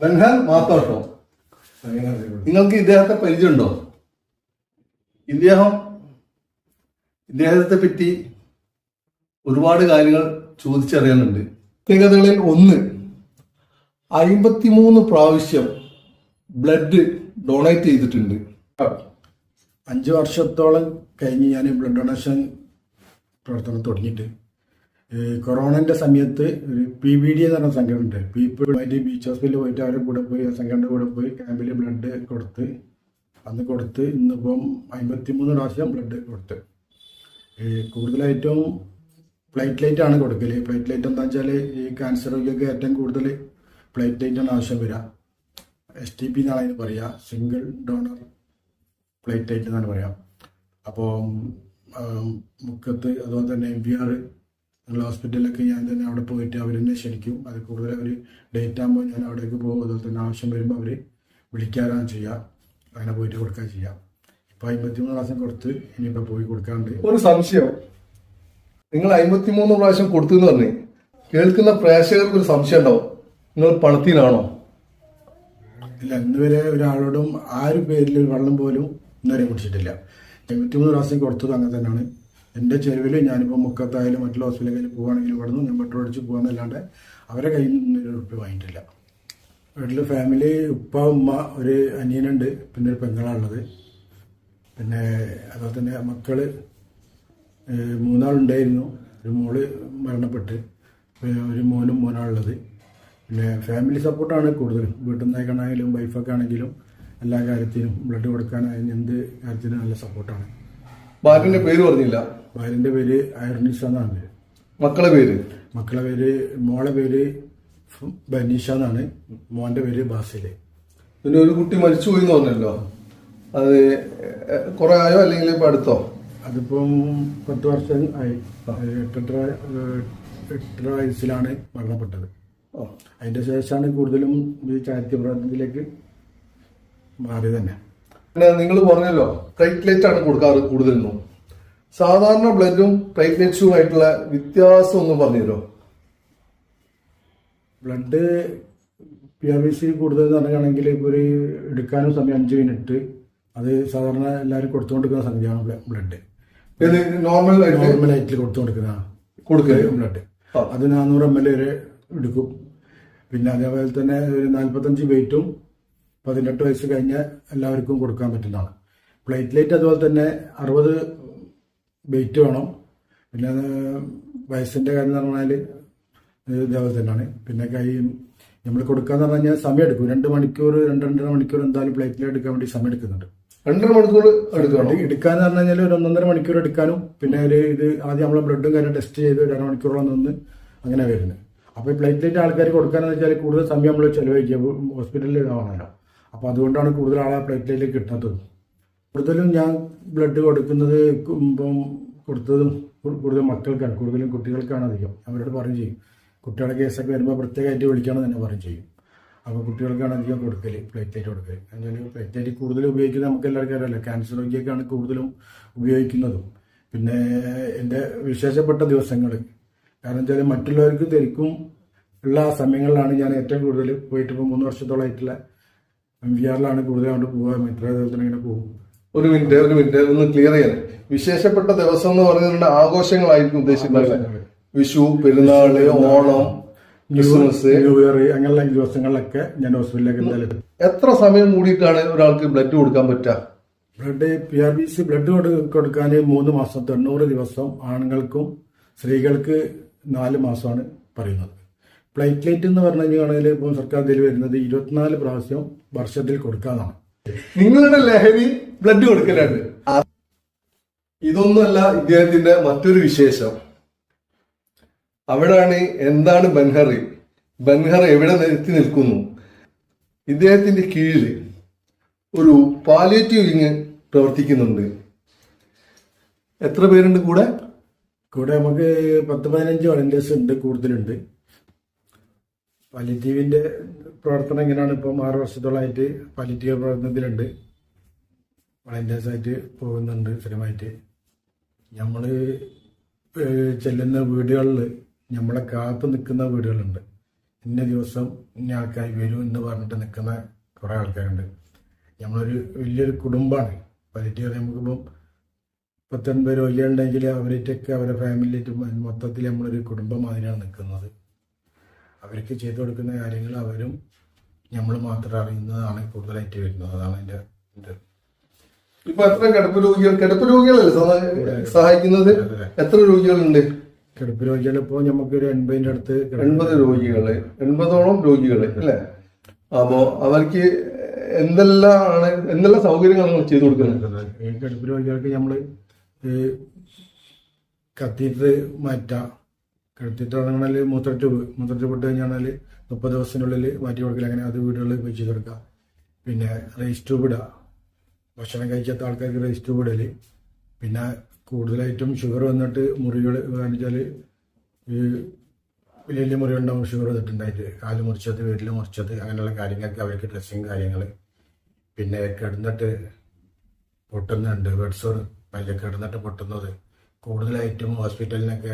ബൻഹാൻ മാത്തോട്ടോ നിങ്ങൾക്ക് ഇദ്ദേഹത്തെ പരിചയമുണ്ടോ? ഇദ്ദേഹം ഇദ്ദേഹത്തെ പറ്റി ഒരുപാട് കാര്യങ്ങൾ ചോദിച്ചറിയാനുണ്ട്. പ്രത്യേകതകളിൽ ഒന്ന് അയിമ്പത്തിമൂന്ന് പ്രാവശ്യം ബ്ലഡ് ഡൊണേറ്റ് ചെയ്തിട്ടുണ്ട്. അഞ്ച് വർഷത്തോളം കഴിഞ്ഞ് ഞാൻ ബ്ലഡ് ഡൊണേഷൻ പ്രവർത്തനം തുടങ്ങിയിട്ട്. കൊറോണന്റെ സമയത്ത് പി ബി ഡി എന്ന് പറഞ്ഞ സംഘടന ഉണ്ട് പീപ്പിൾ അതിന്റെ ബീച്ച് ഹോസ്പിറ്റലിൽ പോയിട്ട് അവരുടെ കൂടെ പോയി ആ സംഘടനയുടെ കൂടെ പോയി ക്യാമ്പിൽ ബ്ലഡ് കൊടുത്ത് അന്ന് കൊടുത്ത് ഇന്നിപ്പം അമ്പത്തിമൂന്ന് പ്രാവശ്യം ബ്ലഡ് കൊടുത്ത്. കൂടുതലായിട്ടും പ്ലേറ്റ്ലേറ്റ് ആണ് കൊടുക്കൽ പ്ലേറ്റ് ലൈറ്റ് എന്താ വെച്ചാൽ ഈ ക്യാൻസർ രോഗികൾക്ക് ഏറ്റവും കൂടുതൽ പ്ലേറ്റ്ലൈറ്റാണ് ആവശ്യം വരിക എസ് ടി പി എന്നാണ് അതിന് പറയുക സിംഗിൾ ഡോണർ പ്ലേറ്റ്ലേറ്റ് എന്നാണ് പറയുക അപ്പോൾ മുക്കത്ത് അതുപോലെ തന്നെ എം വി ആർ ഞങ്ങൾ ഹോസ്പിറ്റലിലൊക്കെ ഞാൻ തന്നെ അവിടെ പോയിട്ട് അവരെന്നെ ക്ഷണിക്കും. അത് കൂടുതൽ അവർ ഡേറ്റ് ആകുമ്പോൾ ഞാൻ അവിടേക്ക് പോകും. അതുപോലെ തന്നെ ആവശ്യം വരുമ്പോൾ അവർ വിളിക്കാറാണ് ചെയ്യുക അങ്ങനെ പോയിട്ട് കൊടുക്കാൻ ചെയ്യാം. ഇപ്പോൾ അമ്പത്തിമൂന്ന് പ്രാവശ്യം കൊടുത്ത് ഇനിയിപ്പോൾ പോയി കൊടുക്കാണ്ട്. ഒരു സംശയം. നിങ്ങൾ അമ്പത്തിമൂന്ന് പ്രാവശ്യം കൊടുത്തു എന്ന് പറഞ്ഞു കേൾക്കുന്ന പ്രേക്ഷകർക്ക് ഒരു സംശയം ഉണ്ടാവും. നിങ്ങൾ പണത്തിനാണോ ഇല്ല ഇന്ന് വരെ ഒരാളോടും ആരും പേരിൽ ഒരു വെള്ളം പോലും ഇന്നുവരെ കുടിച്ചിട്ടില്ല. അമ്പത്തിമൂന്ന് പ്രാവശ്യം കൊടുത്തത് അങ്ങനെ തന്നെയാണ്. എന്റെ ചെലവിൽ ഞാനിപ്പോൾ മുക്കത്തായാലും മറ്റുള്ള ഹോസ്പിറ്റലിൽ പോകുകയാണെങ്കിൽ ഇവിടെ നിന്ന് ഞാൻ പെട്രോൾ അടിച്ച് പോകാന്നല്ലാണ്ട് അവരെ കയ്യിൽ നിന്ന് ഒരു ഉറുപ്പ് വാങ്ങിയിട്ടില്ല. വീട്ടിൽ ഫാമിലി ഉപ്പ ഉമ്മ ഒരു അനിയനുണ്ട് പിന്നെ ഒരു പെങ്ങളാണുള്ളത്. പിന്നെ അതുപോലെ തന്നെ മക്കൾ ഏഹ് മൂന്നാളുണ്ടായിരുന്നു. ഒരു മോൾ മരണപ്പെട്ട് ഒരു മോനും മോനാണുള്ളത്. പിന്നെ ഫാമിലി സപ്പോർട്ടാണ് കൂടുതലും. വീട്ടിൽ നിന്നേക്കാണെങ്കിലും വൈഫൊക്കെ ആണെങ്കിലും എല്ലാ കാര്യത്തിനും ബ്ലഡ് കൊടുക്കാനായാലും എന്ത് കാര്യത്തിനും നല്ല സപ്പോർട്ടാണ് ബാറ്റിന്റെ പേര് പറഞ്ഞില്ല. ഭാര്യന്റെ പേര് ഐർണിഷ എന്നാണ്. പേര് മക്കളെ പേര്? മക്കളെ പേര് മോളെ പേര് ബനീഷ എന്നാണ്. മോന്റെ പേര് ബാസിൽ. പിന്നെ ഒരു കുട്ടി മരിച്ചുപോയി എന്ന് പറഞ്ഞല്ലോ. അത് കുറെ ആയോ അല്ലെങ്കിൽ ഇപ്പൊ അടുത്തോ? അതിപ്പം പത്ത് വർഷം ആയി. എട്ടെട്ടര എട്ടര വയസ്സിലാണ് മരണപ്പെട്ടത്. അതിന്റെ ശേഷമാണ് കൂടുതലും ഈ ചാരിറ്റി പ്രവർത്തനത്തിലേക്ക് മാറിയത് തന്നെ. നിങ്ങൾ പറഞ്ഞല്ലോ പ്ലേറ്റ്ലേറ്റ് ആണ് കൊടുക്കാറ് കൂടുതലും. സാധാരണ ബ്ലഡും പ്ലേറ്റ്ലേറ്റ്സുമായിട്ടുള്ള വ്യത്യാസം ഒന്ന് പറഞ്ഞുതരോ blood P R B C കൂടുതൽ പറയുകയാണെങ്കിൽ ഇപ്പോൾ ഒരു എടുക്കാനും സമയം അഞ്ച് മിനിറ്റ്. അത് സാധാരണ എല്ലാവരും കൊടുത്തുകൊണ്ടിരിക്കുന്ന സംഖ്യയാണ് ബ്ലഡ്. നോർമൽ നോർമൽ ആയിട്ട്? കൊടുത്തുകൊണ്ടിരിക്കുന്ന കൊടുക്കുക ബ്ലഡ്. അത് നാനൂറ് എം എൽ വരെ എടുക്കും. പിന്നെ അതേപോലെ തന്നെ ഒരു നാൽപ്പത്തഞ്ച് വെയിറ്റും പതിനെട്ട് വയസ്സ് കഴിഞ്ഞ എല്ലാവർക്കും കൊടുക്കാൻ പറ്റുന്നതാണ്. പ്ലേറ്റ്ലേറ്റ് അതുപോലെ തന്നെ അറുപത് വെയിറ്റ് വേണം. പിന്നെ വയസ്സിന്റെ കാര്യം എന്ന് പറഞ്ഞാൽ ഇതേപോലെ തന്നെയാണ്. പിന്നെ കൈ നമ്മൾ കൊടുക്കാന്ന് പറഞ്ഞു കഴിഞ്ഞാൽ സമയം എടുക്കും. രണ്ട് മണിക്കൂർ രണ്ട് രണ്ടര മണിക്കൂർ എന്തായാലും പ്ലേറ്റിൽ എടുക്കാൻ വേണ്ടി സമയം എടുക്കുന്നുണ്ട്. രണ്ടര മണിക്കൂർ എടുക്കണം. എടുക്കാന്ന് പറഞ്ഞു കഴിഞ്ഞാൽ ഒരു ഒന്നൊന്നര മണിക്കൂർ എടുക്കാനും പിന്നെ ഒരു ഇത് ആദ്യം നമ്മളെ ബ്ലഡും കാര്യം ടെസ്റ്റ് ചെയ്ത് ഒരു അരമണിക്കൂറോളം നിന്ന് അങ്ങനെ വരുന്നത്. അപ്പോൾ പ്ലേറ്റിലേറ്റ് ആൾക്കാർ കൊടുക്കാന്ന് വെച്ചാൽ കൂടുതൽ സമയം നമ്മൾ ചിലവഴിക്കുക. ഹോസ്പിറ്റലിൽ ഇതാവണമല്ലോ. അപ്പോൾ അതുകൊണ്ടാണ് കൂടുതൽ ആളെ പ്ലേറ്റിലേറ്റ് കിട്ടാത്തത്. കൂടുതലും ഞാൻ ബ്ലഡ് കൊടുക്കുന്നത് ഇപ്പം കൊടുത്തതും കൂടുതലും കൂടുതൽ മക്കൾക്കാണ്. കൂടുതലും കുട്ടികൾക്കാണ് അധികം. അവരോട് പറയും ചെയ്യും. കുട്ടികളുടെ കേസൊക്കെ വരുമ്പോൾ പ്രത്യേകമായിട്ട് വിളിക്കണം തന്നെ പറയും ചെയ്യും. അപ്പോൾ കുട്ടികൾക്കാണ് അധികം കൊടുക്കൽ പ്ലേറ്റേറ്റ് കൊടുക്കൽ എന്നാൽ പ്ലേറ്റേറ്റ് കൂടുതൽ ഉപയോഗിക്കുന്നത് നമുക്ക് എല്ലാവർക്കും അറിയാമല്ലോ ക്യാൻസർ രോഗിയൊക്കെയാണ് കൂടുതലും ഉപയോഗിക്കുന്നതും. പിന്നെ എന്റെ വിശേഷപ്പെട്ട ദിവസങ്ങൾ കാരണം വെച്ചാൽ മറ്റുള്ളവർക്ക് ധരിക്കും ഉള്ള സമയങ്ങളിലാണ് ഞാൻ ഏറ്റവും കൂടുതൽ പോയിട്ട് ഇപ്പോൾ മൂന്ന് വർഷത്തോളമായിട്ടുള്ള എം വി ആറിലാണ് കൂടുതലായിട്ട് പോവുക മെട്രോ അതുപോലെ തന്നെ ഇങ്ങനെ പോകും ഒരു മിനിറ്റ് ഒരു മിനിറ്റ് ഒന്ന് ക്ലിയർ ചെയ്യാൻ. വിശേഷപ്പെട്ട ദിവസം എന്ന് പറയുന്നത് ആഘോഷങ്ങളായിരിക്കും ഉദ്ദേശിക്കുന്നത് വിഷു പെരുന്നാൾ ഓണം ക്രിസ്മസ്. ന്യൂ ഇയർ അങ്ങനെയുള്ള ദിവസങ്ങളിലൊക്കെ ഞാൻ ഹോസ്പിറ്റലിലേക്ക് എന്തായാലും എത്ര സമയം കൂടിയിട്ടാണ് ഒരാൾക്ക് ബ്ലഡ് കൊടുക്കാൻ പറ്റുക? Blood P R B C blood കൊടുക്കാൻ മൂന്ന് മാസം തൊണ്ണൂറ് ദിവസം ആണുങ്ങൾക്കും സ്ത്രീകൾക്ക് നാല് മാസമാണ് പറയുന്നത്. പ്ലേറ്റ്ലേറ്റ് എന്ന് പറഞ്ഞു കഴിഞ്ഞാൽ ഇപ്പം സർക്കാർ ഇതിൽ വരുന്നത് ഇരുപത്തിനാല് പ്രാവശ്യം വർഷത്തിൽ കൊടുക്കാന്നാണ് നിങ്ങളുടെ ലഹരി ബ്ലഡ് കൊടുക്കലാണ്. ഇതൊന്നുമല്ല ഇദ്ദേഹത്തിന്റെ മറ്റൊരു വിശേഷം. അവിടാണ് എന്താണ് ബൻഹറി ബൻഹർ എവിടെ നിർത്തി നിൽക്കുന്നു? ഇദ്ദേഹത്തിന്റെ കീഴിൽ ഒരു പാലിയേറ്റീവ് വിങ് പ്രവർത്തിക്കുന്നുണ്ട്. എത്ര പേരുണ്ട് കൂടെ? കൂടെ നമുക്ക് പത്ത് പതിനഞ്ച് വളണ്ടിയേഴ്സ് ഉണ്ട് കൂടുതലുണ്ട്. പാലിറ്റീവിന്റെ പ്രവർത്തനം ഇങ്ങനെയാണ് ഇപ്പം ആറ് വർഷത്തോളമായിട്ട് പാലിറ്റീവ് പ്രവർത്തനത്തിലുണ്ട്. വളണ്ടിയേഴ്സ് ആയിട്ട് പോകുന്നുണ്ട് സ്ഥിരമായിട്ട്. നമ്മൾ ചെല്ലുന്ന വീടുകളിൽ നമ്മളെ കാത്തു നിൽക്കുന്ന വീടുകളുണ്ട്. ഇന്ന ദിവസം ഇന്ന ആൾക്കാർ വരും എന്ന് പറഞ്ഞിട്ട് നിൽക്കുന്ന കുറേ ആൾക്കാരുണ്ട്. നമ്മളൊരു വലിയൊരു കുടുംബമാണ്. പലിറ്റീവ് നമുക്കിപ്പം പത്തൊൻപത് രോഗികളുണ്ടെങ്കിൽ അവരായിട്ടൊക്കെ അവരുടെ ഫാമിലിയായിട്ട് മൊത്തത്തിൽ നമ്മളൊരു കുടുംബം മാതിരിയാണ് നിൽക്കുന്നത്. അവർക്ക് ചെയ്തു കൊടുക്കുന്ന കാര്യങ്ങൾ അവരും നമ്മൾ മാത്രം അറിയുന്നതാണ് കൂടുതലായിട്ട് വരുന്നത്. അതാണ് എന്റെ ഇത്. ഇപ്പൊ എത്ര കിടപ്പ് രോഗികൾ കിടപ്പ് രോഗികളല്ലേ സഹായിക്കുന്നത്? എത്ര രോഗികളുണ്ട്? കിടപ്പ് രോഗികൾ നമുക്ക് നമുക്കൊരു എൺപതിന്റെ അടുത്ത് എൺപത് രോഗികൾ. എൺപതോളം രോഗികൾ അല്ലേ? അപ്പോ അവർക്ക് എന്തെല്ലാമാണ് എന്തെല്ലാം സൗകര്യങ്ങളാണ് നിങ്ങൾ ചെയ്തു കൊടുക്കുന്നത്? ഈ കിടപ്പ് രോഗികൾക്ക് നമ്മൾ കത്തീറ്റർ മാറ്റാം. കിടത്തിട്ട് തുടങ്ങണൽ മൂത്ര ട്യൂബ് മൂത്ര ട്യൂബ് ഇട്ട് കഴിഞ്ഞാൽ മുപ്പത് ദിവസത്തിനുള്ളിൽ മാറ്റി കൊടുക്കില്ല അങ്ങനെ അത് വീടുകളിൽ വെച്ച് ചെയ്ത് കൊടുക്കാം. പിന്നെ റേസ് ട്യൂബ് ഇടുക ഭക്ഷണം കഴിക്കാത്ത ആൾക്കാർക്ക് റേസ്റ്റ് കൂടൽ പിന്നെ കൂടുതലായിട്ടും ഷുഗർ വന്നിട്ട് മുറികൾ കാണിച്ചാൽ ഈ വലിയ വലിയ മുറികളുണ്ടാവും ഷുഗർ വന്നിട്ടുണ്ടായിട്ട്. കാൽ മുറിച്ചത് വീട്ടിൽ മുറിച്ചത് അങ്ങനെയുള്ള കാര്യങ്ങൾക്ക് അവർക്ക് ഡ്രസ്സിങ് കാര്യങ്ങൾ പിന്നെ കിടന്നിട്ട് പൊട്ടുന്നുണ്ട്. ബെഡ്സോർ അതിൽ കിടന്നിട്ട് പൊട്ടുന്നത്. കൂടുതലായിട്ടും ഹോസ്പിറ്റലിനൊക്കെ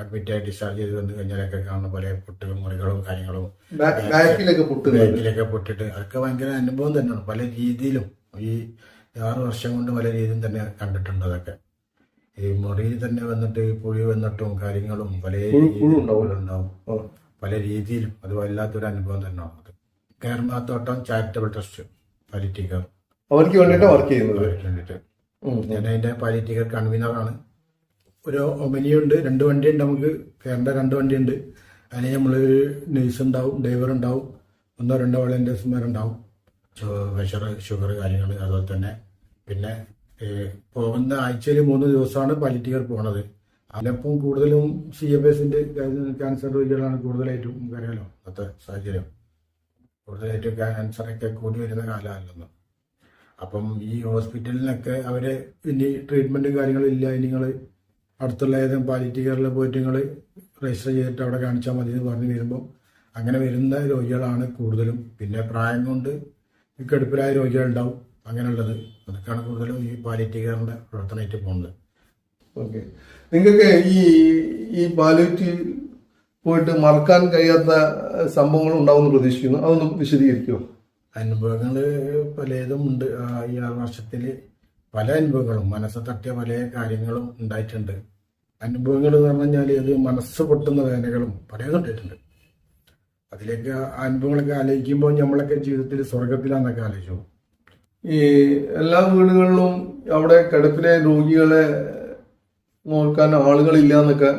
അഡ്മിറ്റ് ആയി ഡിസ്ചാർജ് ചെയ്ത് വന്നു കഴിഞ്ഞാലൊക്കെ കാണുന്ന പോലെ പൊട്ടുകളും മുറികളും കാര്യങ്ങളും ബാക്കിലൊക്കെ പൊട്ടിട്ട് അതൊക്കെ ഭയങ്കര അനുഭവം തന്നെയാണ്. പല രീതിയിലും ഈ ആറ് വർഷം കൊണ്ട് പല രീതിയിൽ തന്നെ കണ്ടിട്ടുണ്ട് അതൊക്കെ. ഈ മുറിയിൽ തന്നെ വന്നിട്ട് പുഴി വന്നിട്ടും കാര്യങ്ങളും പല ഉണ്ടാവും. പല രീതിയിലും അത് വല്ലാത്തൊരു അനുഭവം തന്നെ അത്. കേരളത്തോട്ടം ചാരിറ്റബിൾ ട്രസ്റ്റ് പാലിറ്റിക്കർ അവർക്ക് വേണ്ടിയിട്ടാണ് വർക്ക് ചെയ്യുന്നത്? വേണ്ടിയിട്ട്. ഞാൻ അതിന്റെ പാലിറ്റിക്കർ കൺവീനറാണ് ഒരു ഒമിനിയുണ്ട് രണ്ട് വണ്ടിയുണ്ട് നമുക്ക്. കേരള രണ്ട് വണ്ടിയുണ്ട്. അതിന് നമ്മൾ നേഴ്സ് ഉണ്ടാവും ഡ്രൈവർ ഉണ്ടാവും. ഒന്നോ രണ്ടോ വളണ്ടിയേഴ്സ്മാരുണ്ടാവും പ്രഷർ ഷുഗർ കാര്യങ്ങൾ അതുപോലെ തന്നെ. പിന്നെ പോകുന്ന ആഴ്ചയിൽ മൂന്ന് ദിവസമാണ് പാലിറ്റിക്കർ പോണത്. അതിലപ്പം കൂടുതലും സി എഫ് എസിന്റെ ക്യാൻസർ രോഗികളാണ് കൂടുതലായിട്ടും അറിയാലോ അന്നത്തെ സാഹചര്യം. കൂടുതലായിട്ടും ക്യാൻസറൊക്കെ കൂടി വരുന്ന കാലമല്ലെന്ന് അപ്പം ഈ ഹോസ്പിറ്റലിനൊക്കെ അവർ ഇനി ട്രീറ്റ്മെന്റ് കാര്യങ്ങളും ഇല്ല നിങ്ങൾ അടുത്തുള്ള ഏതെങ്കിലും പാലിറ്റി കെയറിൽ പോയിട്ട് നിങ്ങൾ രജിസ്റ്റർ ചെയ്തിട്ട് അവിടെ കാണിച്ചാൽ മതി എന്ന് പറഞ്ഞ് വരുമ്പോൾ അങ്ങനെ വരുന്ന രോഗികളാണ് കൂടുതലും. പിന്നെ പ്രായം കൊണ്ട് കടുപ്പിലായ രോഗികളുണ്ടാവും. അങ്ങനെയുള്ളത്. അതൊക്കെയാണ് കൂടുതലും ഈ പാലിറ്റി കെയറിന്റെ പ്രവർത്തനമായിട്ട് പോകുന്നത്. ഓക്കെ. നിങ്ങൾക്ക് ഈ ഈ പാലിറ്റി പോയിട്ട് മറക്കാൻ കഴിയാത്ത സംഭവങ്ങൾ ഉണ്ടാവുമെന്ന് പ്രതീക്ഷിക്കുന്നു. അതൊന്ന് വിശദീകരിക്കുമോ അനുഭവങ്ങൾ പലതും ഉണ്ട്. ഈ ആറ് വർഷത്തിൽ പല അനുഭവങ്ങളും. മനസ്സ് തട്ടിയ പല കാര്യങ്ങളും ഉണ്ടായിട്ടുണ്ട്. അനുഭവങ്ങൾ എന്ന് പറഞ്ഞു കഴിഞ്ഞാൽ അത് മനസ്സ് പൊട്ടുന്ന വേദനകളും പലതും ഉണ്ടായിട്ടുണ്ട്. അതിലേക്ക് അനുഭവങ്ങളൊക്കെ ആലോചിക്കുമ്പോൾ നമ്മളൊക്കെ ജീവിതത്തിൽ സ്വർഗത്തിലാന്നൊക്കെ ആലോചിച്ചു? ഈ എല്ലാ വീടുകളിലും അവിടെ കിടപ്പിലെ രോഗികളെ നോക്കാൻ ആളുകളില്ല എന്നൊക്കെ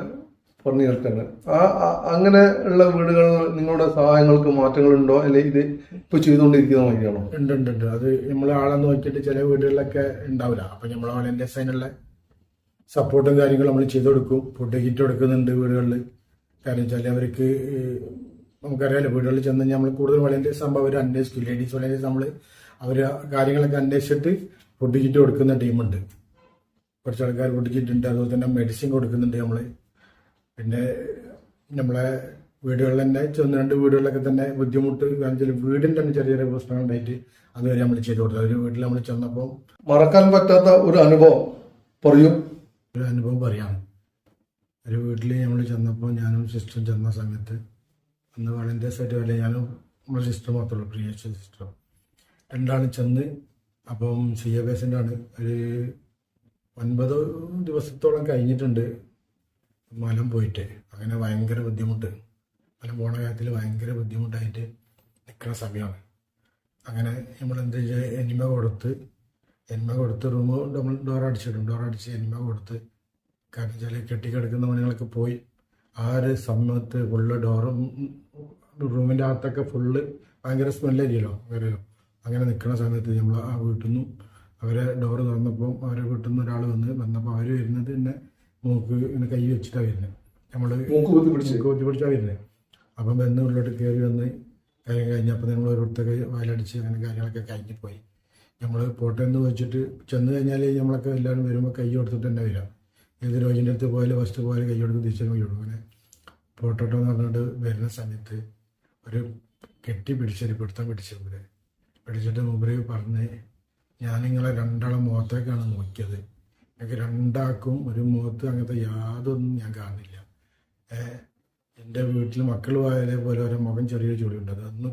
പറഞ്ഞു കേൾക്കാണ്. ആ അങ്ങനെ ഉള്ള വീടുകളിൽ നിങ്ങളുടെ സഹായങ്ങൾക്ക് മാറ്റങ്ങളുണ്ടോ? അല്ലെ ഇത് ഇപ്പൊ ചെയ്തുകൊണ്ടിരിക്കുന്ന വഴിയാണോ ഉണ്ട് ഉണ്ട് ഉണ്ട്. അത് നമ്മളെ ആളെ നോക്കിയിട്ട് ചില വീടുകളിലൊക്കെ ഉണ്ടാവില്ല. അപ്പൊ നമ്മൾ വളണ്ടിയേഴ്സ് സൈനുള്ള സപ്പോർട്ടും കാര്യങ്ങളും നമ്മൾ ചെയ്തു കൊടുക്കും. ഫുഡ് കിറ്റ് കൊടുക്കുന്നുണ്ട് വീടുകളിൽ കാരണം വെച്ചാൽ അവർക്ക് നമുക്കറിയാലോ വീടുകളിൽ ചെന്ന് നമ്മൾ കൂടുതൽ വളരെ സംഭവം അവർ അന്വേഷിക്കും. ലേഡീസ് വളരെ നമ്മൾ അവർ കാര്യങ്ങളൊക്കെ അന്വേഷിച്ചിട്ട് ഫുഡ് കിറ്റ് കൊടുക്കുന്ന ടീമുണ്ട്. കുറച്ച് ആൾക്കാർ ഫുഡ് കിറ്റ് ഉണ്ട് അതുപോലെ തന്നെ മെഡിസിൻ കൊടുക്കുന്നുണ്ട് നമ്മൾ പിന്നെ നമ്മളെ വീടുകളിൽ തന്നെ ചെന്ന് രണ്ട് വീടുകളിലൊക്കെ തന്നെ ബുദ്ധിമുട്ട് കാരണം വീടിന്റെ തന്നെ ചെറിയ ചെറിയ പ്രശ്നങ്ങൾ ഉണ്ടായിട്ട് അതുവരെ നമ്മൾ ചെയ്തു കൊടുത്തത്. ഒരു വീട്ടിൽ നമ്മൾ ചെന്നപ്പോൾ മറക്കാൻ പറ്റാത്ത ഒരു അനുഭവം പറയും. ഒരു അനുഭവം പറയാം. ഒരു വീട്ടിൽ നമ്മൾ ചെന്നപ്പോൾ ഞാനും സിസ്റ്ററും ചെന്ന സമയത്ത് അന്ന് ആയിട്ട് വല്ല ഞാനും നമ്മുടെ സിസ്റ്റർ മാത്രമേ പ്രിയ സിസ്റ്റർ രണ്ടാണ് ചെന്ന് അപ്പം സി എ പേഷ്യന്റ് ആണ്. ഒരു ഒൻപത് ദിവസത്തോളം കഴിഞ്ഞിട്ടുണ്ട് മലം പോയിട്ട്. അങ്ങനെ ഭയങ്കര ബുദ്ധിമുട്ട്. മലം പോണ കാര്യത്തിൽ ഭയങ്കര ബുദ്ധിമുട്ടായിട്ട് നിൽക്കുന്ന സമയമാണ് അങ്ങനെ നമ്മൾ എന്ത് ചെയ്യുക എനിമ കൊടുത്ത് എനിമ കൊടുത്ത് റൂം നമ്മൾ ഡോർ അടിച്ചിടും. ഡോർ അടിച്ച് എനിമ കൊടുത്ത് കാരണം വെച്ചാൽ കെട്ടിക്കിടക്കുന്ന പണികളൊക്കെ പോയി. ആ ഒരു സമയത്ത് ഫുള്ള് ഡോറും റൂമിന്റെ അകത്തൊക്കെ ഫുള്ള് ഭയങ്കര സ്മെല്ലായിരിക്കുമല്ലോ അറിയോ അങ്ങനെ നിൽക്കുന്ന സമയത്ത് നമ്മൾ ആ വീട്ടിൽ നിന്നും അവരെ ഡോറ് തുറന്നപ്പോൾ അവരെ വീട്ടിൽ നിന്ന് ഒരാൾ വന്ന് വന്നപ്പോൾ അവർ വരുന്നത് തന്നെ മൂക്ക് ഇങ്ങനെ കൈ വെച്ചിട്ടാണ് വരുന്നത് നമ്മൾ മൂക്ക് കുത്തി പിടിച്ച്. കുത്തി പിടിച്ചാണ് വരുന്നത് അപ്പം വന്ന് ഉള്ളിലോട്ട് കയറി വന്ന് കാര്യം കഴിഞ്ഞപ്പോൾ നമ്മൾ ഓരോരുത്തർ വയലടിച്ച് അങ്ങനെ കാര്യങ്ങളൊക്കെ കഴിഞ്ഞ് പോയി. നമ്മൾ പോട്ടെ എന്ന് വെച്ചിട്ട് ചെന്ന് കഴിഞ്ഞാൽ നമ്മളൊക്കെ എല്ലാവരും വരുമ്പോൾ കൈ കൊടുത്തിട്ട് തന്നെ വരാം. ഏത് രോഗിന്റെ അടുത്ത് പോയാലും ഫസ്റ്റ് പോയാലും കൈ കൊടുത്ത് തിരിച്ചു കൈ കൊടുക്കും അങ്ങനെ പോട്ടോട്ടോ എന്ന് പറഞ്ഞിട്ട് വരുന്ന സമയത്ത് ഒരു കെട്ടി പിടിച്ചൊരു പിടുത്തം പിടിച്ചു മൂപ്പര് പിടിച്ചിട്ട് മൂപ്പര് പറഞ്ഞ് ഞാൻ നിങ്ങളെ രണ്ടാളെ മുഖത്തേക്കാണ് നോക്കിയത്. എനിക്ക് രണ്ടാക്കും ഒരു മുഖത്ത് അങ്ങനത്തെ യാതൊന്നും ഞാൻ കാണുന്നില്ല. എന്റെ വീട്ടിൽ മക്കൾ പോയാലേ പോലെ ഒരു മുഖം ചെറിയൊരു ചുളിയുണ്ട് അതൊന്ന്